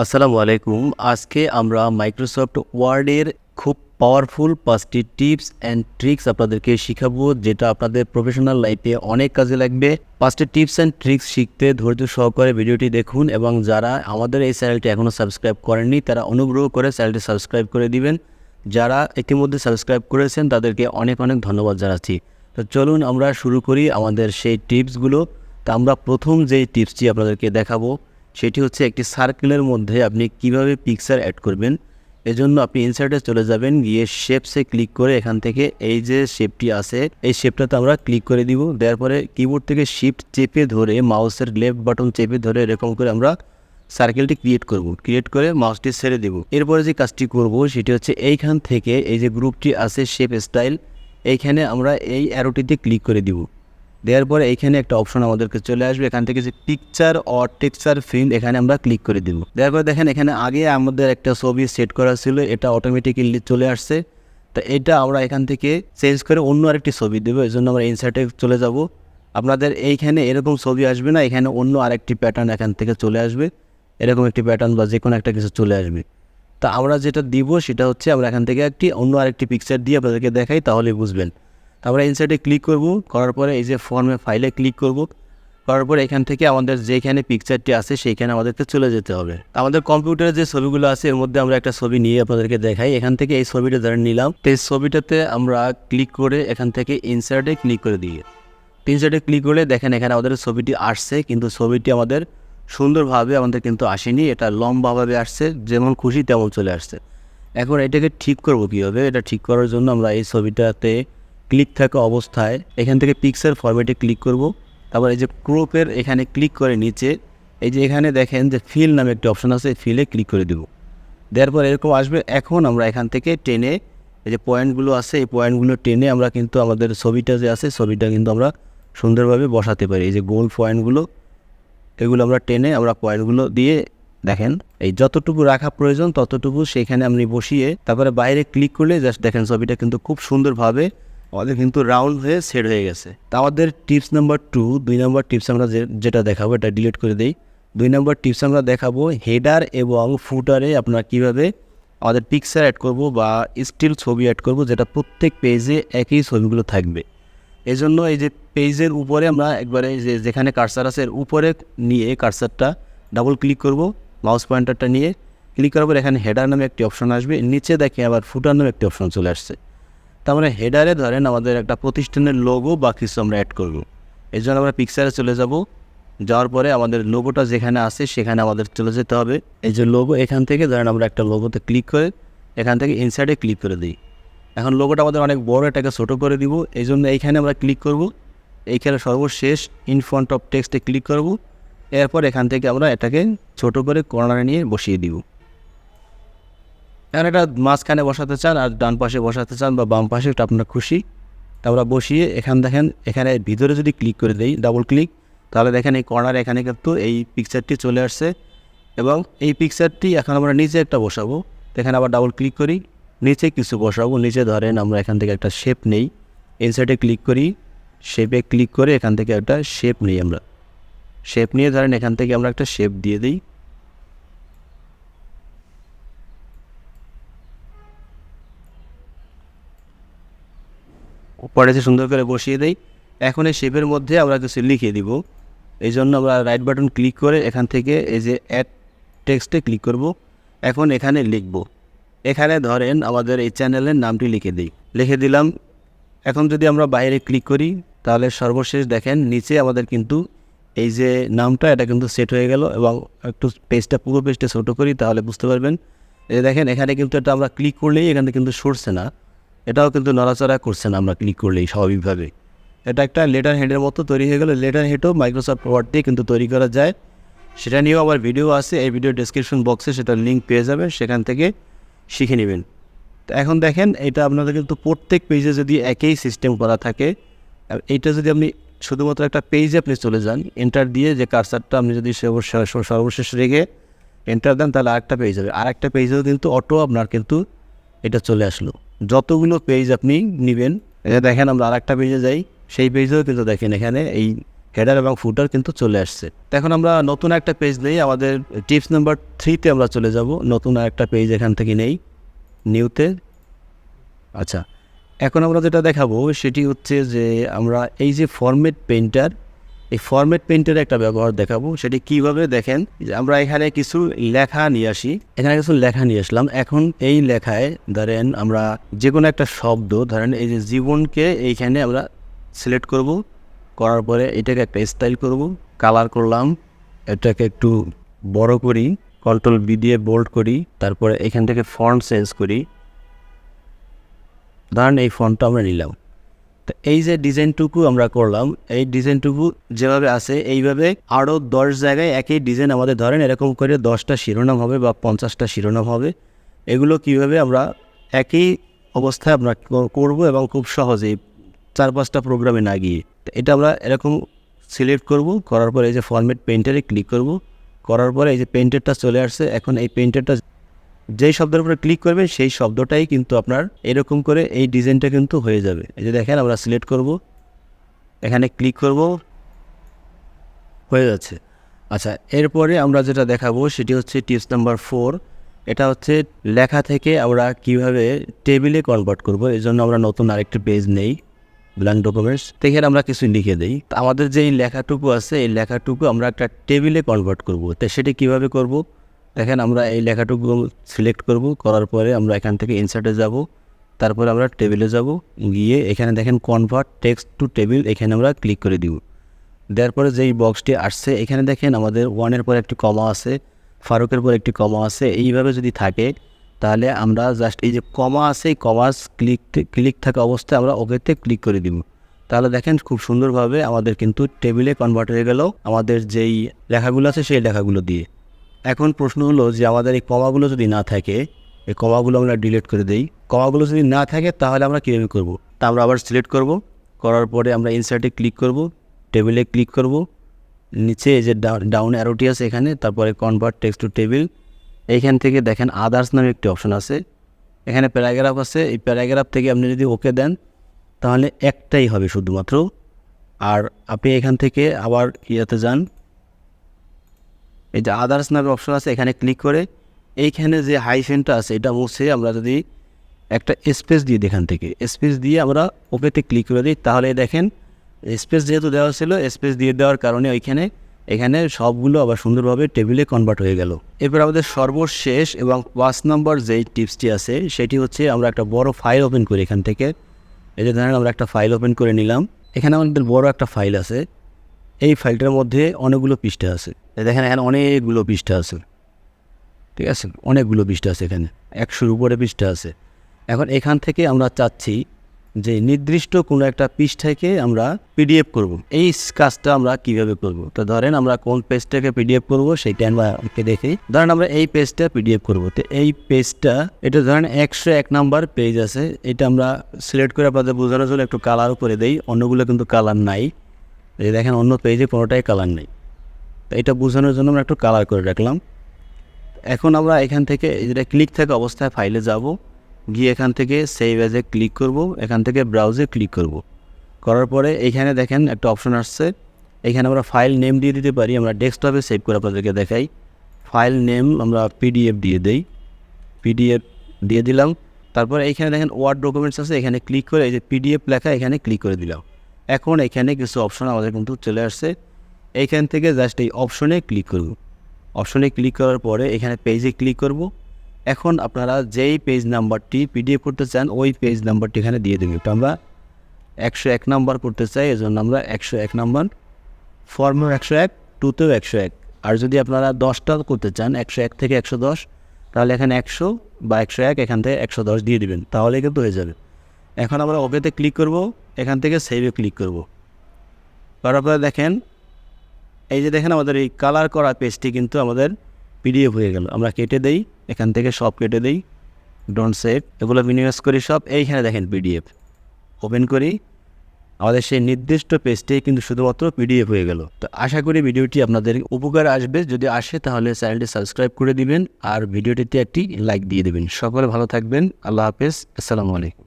আসসালামু আলাইকুম। আজকে আমরা মাইক্রোসফট ওয়ার্ডের খুব পাওয়ারফুল পাঁচটি টিপস অ্যান্ড ট্রিক্স আপনাদেরকে শিখাবো, যেটা আপনাদের প্রফেশনাল লাইফে অনেক কাজে লাগবে। পাঁচটি টিপস অ্যান্ড ট্রিক্স শিখতে ধৈর্য সহকারে ভিডিওটি দেখুন এবং যারা আমাদের এই চ্যানেলটি এখনও সাবস্ক্রাইব করেননি, তারা অনুগ্রহ করে চ্যানেলটি সাবস্ক্রাইব করে দিবেন। যারা ইতিমধ্যে সাবস্ক্রাইব করেছেন, তাদেরকে অনেক অনেক ধন্যবাদ জানাচ্ছি। তো চলুন আমরা শুরু করি আমাদের সেই টিপসগুলো তা আমরা প্রথম যেই টিপসটি আপনাদেরকে দেখাবো সেটি হচ্ছে একটি সার্কেলের মধ্যে আপনি কীভাবে পিকচার অ্যাড করবেন। এজন্য আপনি ইনসার্টে চলে যাবেন, গিয়ে শেপসে ক্লিক করে এখান থেকে এই যে শেপটি আছে, এই শেপটাতে আমরা ক্লিক করে দিব। দেওয়ার পরে কিবোর্ড থেকে শিফট চেপে ধরে মাউসের লেফট বাটন চেপে ধরে এরকম করে আমরা সার্কেলটি ক্রিয়েট করব। ক্রিয়েট করে মাউসটি ছেড়ে দেব। এরপরে যে কাজটি করব সেটি হচ্ছে এইখান থেকে এই যে গ্রুপটি আছে শেপ স্টাইল এইখানে আমরা এই অ্যারোটিতে ক্লিক করে দিব। দেওয়ার পরে এইখানে একটা অপশন আমাদেরকে চলে আসবে। এখান থেকে যে পিকচার অর টেক্সচার ফিল্ড এখানে আমরা ক্লিক করে দিব। দেওয়ার পরে দেখেন এখানে আগে আমাদের একটা ছবি সেট করা ছিল, এটা অটোমেটিক্যালি চলে আসছে। তা এটা আমরা এখান থেকে চেঞ্জ করে অন্য আরেকটি ছবি দেবো এই জন্য আমরা ইনসার্টে চলে যাব। আপনাদের এইখানে এরকম ছবি আসবে না, এখানে অন্য আরেকটি প্যাটার্ন এখান থেকে চলে আসবে। এরকম একটি প্যাটার্ন বা যে কোনো একটা কিছু চলে আসবে। তা আমরা যেটা দিব সেটা হচ্ছে আমরা এখান থেকে একটি অন্য আরেকটি পিকচার দিয়ে আপনাদেরকে দেখাই তাহলে বুঝবেন। তারপরে ইনসাইডে ক্লিক করব, করার পরে এই যে ফর্মে ফাইলে ক্লিক করব, করার পরে এখান থেকে আমাদের যেখানে পিকচারটি আছে সেইখানে আমাদেরকে চলে যেতে হবে। আমাদের কম্পিউটারে যে ছবিগুলো আছে, এর মধ্যে আমরা একটা ছবি নিয়ে আপনাদেরকে দেখাই। এখান থেকে এই ছবিটা ধরে নিলাম। তো এই ছবিটাতে আমরা ক্লিক করে এখান থেকে ইনসার্টে ক্লিক করে দিই। ইনসার্টে ক্লিক করলে দেখেন এখানে আমাদের ছবিটি আসছে, কিন্তু ছবিটি আমাদের সুন্দরভাবে আমাদের কিন্তু আসেনি। এটা লম্বাভাবে আসছে, যেমন খুশি তেমন চলে আসছে। এখন এটাকে ঠিক করব কীভাবে? এটা ঠিক করার জন্য আমরা এই ছবিটাতে ক্লিক থাকা অবস্থায় এখান থেকে পিক্সেল ফরম্যাটে ক্লিক করব। তারপর এই যে ক্রোপের এখানে ক্লিক করে নিচে, এই যে এখানে দেখেন যে ফিল নামে একটি অপশন আছে ফিলে ক্লিক করে দেবো। দেওয়ার পর এরকম আসবে। এখন আমরা এখান থেকে টেনে, এই যে পয়েন্টগুলো আছে, এই পয়েন্টগুলো টেনে আমরা কিন্তু আমাদের ছবিটা যে আছে, ছবিটা কিন্তু আমরা সুন্দরভাবে বসাতে পারি। এই যে গোল পয়েন্টগুলো এগুলো আমরা টেনে আমরা পয়েন্টগুলো দিয়ে দেখেন, এই যতটুকু রাখা প্রয়োজন ততটুকু সেখানে আপনি বসিয়ে, তারপরে বাইরে ক্লিক করলে জাস্ট দেখেন ছবিটা কিন্তু খুব সুন্দরভাবে আমাদের কিন্তু রাউন্ড হয়ে সেট হয়ে গেছে। তা আমাদের টিপস নাম্বার টু দুই নম্বর টিপস আমরা যেটা দেখাবো, এটা ডিলিট করে দিই। দুই নম্বর টিপস আমরা দেখাবো হেডার এবং ফুটারে আপনারা কীভাবে আমাদের পিকচার অ্যাড করব বা স্টিল ছবি অ্যাড করব, যেটা প্রত্যেক পেজে একই ছবিগুলো থাকবে। এই জন্য এই যে পেজের উপরে আমরা একবারে যে, যেখানে কার্সার আছে, এর উপরে নিয়ে কার্সারটা ডাবল ক্লিক করব মাউস পয়েন্টারটা নিয়ে। ক্লিক করার পর এখানে হেডার নামে একটি অপশন আসবে। নিচে দেখে আবার ফুটার নামে একটি অপশন চলে আসছে। তার মানে হেডারে ধরেন আমাদের একটা প্রতিষ্ঠানের লোগো বা কিছু আমরা অ্যাড করব। এই জন্য আমরা পিকচারে চলে যাব। যাওয়ার পরে আমাদের লোগোটা যেখানে আছে সেখানে আমাদের চলে যেতে হবে। এই যে লোগো এখান থেকে ধরেন আমরা একটা লোগোতে ক্লিক করে এখান থেকে ইনসাইডে ক্লিক করে দিই। এখন লোগোটা আমাদের অনেক বড়, এটাকে ছোটো করে দিব। এই জন্য এইখানে আমরা ক্লিক করব। এইখানে সর্বশেষ ইন ফ্রন্ট অফ টেক্সটে ক্লিক করব। এরপর এখান থেকে আমরা এটাকে ছোট করে কর্নারে নিয়ে বসিয়ে দিব। এখন এটা মাঝখানে বসাতে চান আর ডান পাশে বসাতে চান বা বাম পাশে, এটা আপনার খুশি। তা আমরা বসিয়ে এখান দেখেন, এখানে ভিতরে যদি ক্লিক করে দেই ডাবল ক্লিক তাহলে দেখেন এই কর্নারে এখানে কিন্তু এই পিকচারটি চলে আসছে এবং এই পিকচারটি এখন আমরা নিচে একটা বসাবো। এখানে আবার ডাবল ক্লিক করি, নিচে কিছু বসাবো, নিচে ধরেন আমরা এখান থেকে একটা শেপ নেই। ইনসাইডে ক্লিক করি শেপে ক্লিক করে এখান থেকে একটা শেপ নিই আমরা। শেপ নিয়ে ধরেন এখান থেকে আমরা একটা শেপ দিয়ে দিই। পরে যে সুন্দর করে বসিয়ে দেই। এখন এই শেপের মধ্যে আমরা কিছু লিখে দিব। এই জন্য আমরা রাইট বাটন ক্লিক করে এখান থেকে এই যে অ্যাড টেক্সটে ক্লিক করব। এখন এখানে লিখব। এখানে ধরেন আমাদের এই চ্যানেলের নামটি লিখে দিই। লিখে দিলাম, এখন যদি আমরা বাইরে ক্লিক করি, তাহলে সর্বশেষ দেখেন নিচে আমাদের কিন্তু এই যে নামটা, এটা কিন্তু সেট হয়ে গেল এবং একটু পেজটা পুরো পেজটা ছোটো করি, তাহলে বুঝতে পারবেন। এই দেখেন, এখানে কিন্তু এটা আমরা ক্লিক করলেই এখানে কিন্তু সরছে না। এটাও কিন্তু নড়াচড়া করছে না আমরা ক্লিক করলেই স্বাভাবিকভাবে। এটা একটা লেটার হেডের মতো তৈরি হয়ে গেল। লেটার হেডও মাইক্রোসফট ওয়ার্ড দিয়ে কিন্তু তৈরি করা যায়। সেটা নিয়েও আবার ভিডিও আছে। এই ভিডিও ডেসক্রিপশন বক্সে সেটার লিঙ্ক পেয়ে যাবেন। সেখান থেকে শিখে নেবেন। তো এখন দেখেন, এটা আপনাদের কিন্তু প্রত্যেক পেজে যদি একই সিস্টেম করা থাকে এইটা যদি আপনি শুধুমাত্র একটা পেজে আপনি চলে যান এন্টার দিয়ে যে কারসারটা আপনি যদি সর্বশেষ সর্বশেষ রেখে এন্টার দেন, তাহলে আরেকটা পেজ হবে আর একটা পেজেও কিন্তু অটো আপনার কিন্তু এটা চলে আসলো। যতগুলো পেজ আপনি নেবেন দেখেন আমরা আরেকটা পেজে যাই, সেই পেজেও কিন্তু দেখেন এখানে এই হেডার এবং ফুটার কিন্তু চলে আসছে। এখন আমরা নতুন একটা পেজ নেই, আমাদের টিপস নাম্বার থ্রিতে আমরা চলে যাব, নতুন একটা পেজ এখান থেকে নেই নিউতে আচ্ছা এখন আমরা যেটা দেখাবো সেটি হচ্ছে যে আমরা এই যে ফরম্যাট পেইন্টার এই ফরম্যাট পেইন্টের একটা ব্যবহার দেখাবো। সেটি কীভাবে দেখেন? যে আমরা এখানে কিছু লেখা নিয়ে আসি। এখানে কিছু লেখা নিয়ে আসলাম। এখন এই লেখায় ধরেন আমরা যে কোনো একটা শব্দ, ধরেন এই যে জীবনকে এইখানে আমরা সিলেক্ট করব। করার পরে এটাকে একটা স্টাইল করব। কালার করলাম। এটাকে একটু বড় করি। কন্ট্রোল বি দিয়ে বোল্ড করি। তারপরে এখান থেকে ফন্ট চেঞ্জ করি। ধরেন এই ফন্টটা আমরা নিলাম। তো এই যে ডিজাইনটুকু আমরা করলাম, এই ডিজাইনটুকু যেভাবে আছে, এইভাবে আরও দশ জায়গায় একই ডিজাইন আমাদের ধরেন, এরকম করে দশটা শিরোনাম হবে বা পঞ্চাশটা শিরোনাম হবে। এগুলো কীভাবে আমরা একই অবস্থায় আমরা করব এবং খুব সহজেই চার পাঁচটা প্রোগ্রামে না গিয়ে। এটা আমরা এরকম সিলেক্ট করব, করার পরে এই যে ফরম্যাট পেন্টারে ক্লিক করব। করার পরে এই যে পেন্টারটা চলে আসছে, এখন এই পেন্টারটা যেই শব্দের উপরে ক্লিক করবেন, সেই শব্দটাই কিন্তু আপনার এরকম করে এই ডিজাইনটা কিন্তু হয়ে যাবে। এই যে দেখেন, আমরা সিলেক্ট করব। এখানে ক্লিক করব। হয়ে যাচ্ছে। আচ্ছা এরপরে আমরা যেটা দেখাবো, সেটি হচ্ছে টিপস নাম্বার ফোর এটা হচ্ছে লেখা থেকে আমরা কীভাবে টেবিলে কনভার্ট করব। এই জন্য আমরা নতুন আরেকটি পেজ নেই ব্ল্যাঙ্ক ডকুমেন্টস থেকে আমরা কিছু লিখে দিই। আমাদের যে এই লেখাটুকু আছে, এই লেখাটুকু আমরা একটা টেবিলে কনভার্ট করব। তো সেটি কীভাবে করব? দেখেন আমরা এই লেখাটুকু সিলেক্ট করব, করার পরে আমরা এখান থেকে ইনসার্টে যাব, তারপরে আমরা টেবিলে যাব, গিয়ে এখানে দেখেন কনভার্ট টেক্সট টু টেবিল এখানে আমরা ক্লিক করে দিব। দেওয়ার পরে যেই বক্সটি আসছে, এখানে দেখেন আমাদের ওয়ানের পর একটি কমা আছে, ফারুকের পর একটি কমা আছে, এইভাবে যদি থাকে, তাহলে আমরা জাস্ট এই যে কমা আছে, এই কমাস ক্লিক ক্লিক থাকা অবস্থায় আমরা ওকেতে ক্লিক করে দিব। তাহলে দেখেন খুব সুন্দরভাবে আমাদের কিন্তু টেবিলে কনভার্ট হয়ে গেল আমাদের যেই লেখাগুলো আছে, সেই লেখাগুলো দিয়ে। এখন প্রশ্ন হলো যে আমাদের এই কমাগুলো যদি না থাকে, এই কমাগুলো আমরা ডিলিট করে দিই। কমাগুলো যদি না থাকে, তাহলে আমরা কীভাবে করব? তা আমরা আবার সিলেক্ট করব। করার পরে আমরা ইনসার্টে ক্লিক করব টেবিলে ক্লিক করব। নিচে যে ডাউন অ্যারোটি আছে এখানে, তারপরে কনভার্ট টেক্সট টু টেবিল এইখান থেকে দেখেন আদার্স নামে একটি অপশন আছে। এখানে প্যারাগ্রাফ আছে। এই প্যারাগ্রাফ থেকে আপনি যদি ওকে দেন, তাহলে একটাই হবে শুধুমাত্র। আর আপনি এখান থেকে আবার ইয়েতে যান। এই যে আদার্স নামে অপশন আছে, এখানে ক্লিক করে এইখানে যে হাইফেনটা আছে, এটা মুছে আমরা যদি একটা স্পেস দিয়ে এখান থেকে স্পেস দিয়ে আমরা ওকেতে ক্লিক করে দিই, তাহলে দেখেন স্পেস যেহেতু দেওয়া ছিল স্পেস দিয়ে দেওয়ার কারণে ওইখানে, এখানে সবগুলো আবার সুন্দরভাবে টেবিলে কনভার্ট হয়ে গেল। এরপর আমাদের সর্বশেষ এবং পাঁচ নম্বর যেই টিপসটি আছে, সেটি হচ্ছে আমরা একটা বড় ফাইল ওপেন করি এখান থেকে। এই যে ধরেন আমরা একটা ফাইল ওপেন করে নিলাম, এখানে আমাদের বড় একটা ফাইল আছে, এই ফাইলটার মধ্যে অনেকগুলো পৃষ্ঠা আছে। দেখেন, এখানে অনেকগুলো পৃষ্ঠা আছে। ঠিক আছে? অনেকগুলো পৃষ্ঠা আছে এখানে। একশোর উপরে পৃষ্ঠা আছে। এখন এখান থেকে আমরা চাচ্ছি যে নির্দিষ্ট কোনো একটা পৃষ্ঠাকে আমরা পিডিএফ করব। এই কাজটা আমরা কীভাবে করব। তো ধরেন আমরা কোন পেজটাকে পিডিএফ করব সেইটা আমরা দেখি। ধরেন আমরা এই পেজটা পিডিএফ করব। তো এই পেজটা, এটা ধরেন একশো এক নাম্বার পেজ আছে। এটা আমরা সিলেক্ট করে আপনাদের বোঝানোর জন্য একটু কালারও করে দেই। অন্যগুলো কিন্তু কালার নাই। দেখেন, অন্য পেজে কোনোটাই কালার নেই। তো এটা বোঝানোর জন্য আমরা একটু কালার করে রাখলাম। এখন আমরা এখান থেকে যেটা ক্লিক থাকা অবস্থায় ফাইলে যাব। গিয়ে এখান থেকে সেভ অ্যাজে ক্লিক করব। এখান থেকে ব্রাউজে ক্লিক করব। করার পরে এইখানে দেখেন একটা অপশন আসছে। এখানে আমরা ফাইল নেম দিয়ে দিতে পারি। আমরা ডেস্কটপে সেভ করে আপনাদেরকে দেখাই। ফাইল নেম আমরা পিডিএফ দিয়ে দেই। পিডিএফ দিয়ে দিলাম। তারপর এইখানে দেখেন ওয়ার্ড ডকুমেন্টস আছে। এখানে ক্লিক করে এই যে পিডিএফ লেখা এখানে ক্লিক করে দিলাম। এখন এখানে কিছু অপশন আমাদের কিন্তু চলে আসছে। এইখান থেকে জাস্ট এই অপশনে ক্লিক করব। অপশনে ক্লিক করার পরে এখানে পেজে ক্লিক করব। এখন আপনারা যেই পেজ নাম্বারটি পিডিএফ করতে চান, ওই পেজ নাম্বারটি এখানে দিয়ে দেবেন। তো আমরা একশো এক নাম্বার করতে চাই, এজন্য আমরা একশো এক নাম্বার ফর্মেও একশো এক টুতেও একশো এক। আর যদি আপনারা দশটা করতে চান, একশো এক থেকে একশো দশ, তাহলে এখানে একশো বা একশো এক, এখান থেকে একশো দশ দিয়ে দিবেন। তাহলে কিন্তু হয়ে যাবে। এখন আমরা ওকেতে ক্লিক করব, এখান থেকে সেভে ক্লিক করব। তারপরে দেখেন এই যে দেখেন আমাদের এই কালার করা পেজটি কিন্তু আমাদের পিডিএফ হয়ে গেল। আমরা কেটে দেই, এখান থেকে সব কেটে দেই ডোন্ট সেভ এগুলো মিনিমাইজ করি সব। এইখানে দেখেন পিডিএফ ওপেন করি। আমাদের সেই নির্দিষ্ট পেজটি কিন্তু শুধুমাত্র পিডিএফ হয়ে গেল। তো আশা করি ভিডিওটি আপনাদের উপকার আসবে। যদি আসে তাহলে চ্যানেলটি সাবস্ক্রাইব করে দিবেন আর ভিডিওটিতে একটি লাইক দিয়ে দেবেন। সকলে ভালো থাকবেন। আল্লাহ হাফেজ। আসসালামু আলাইকুম।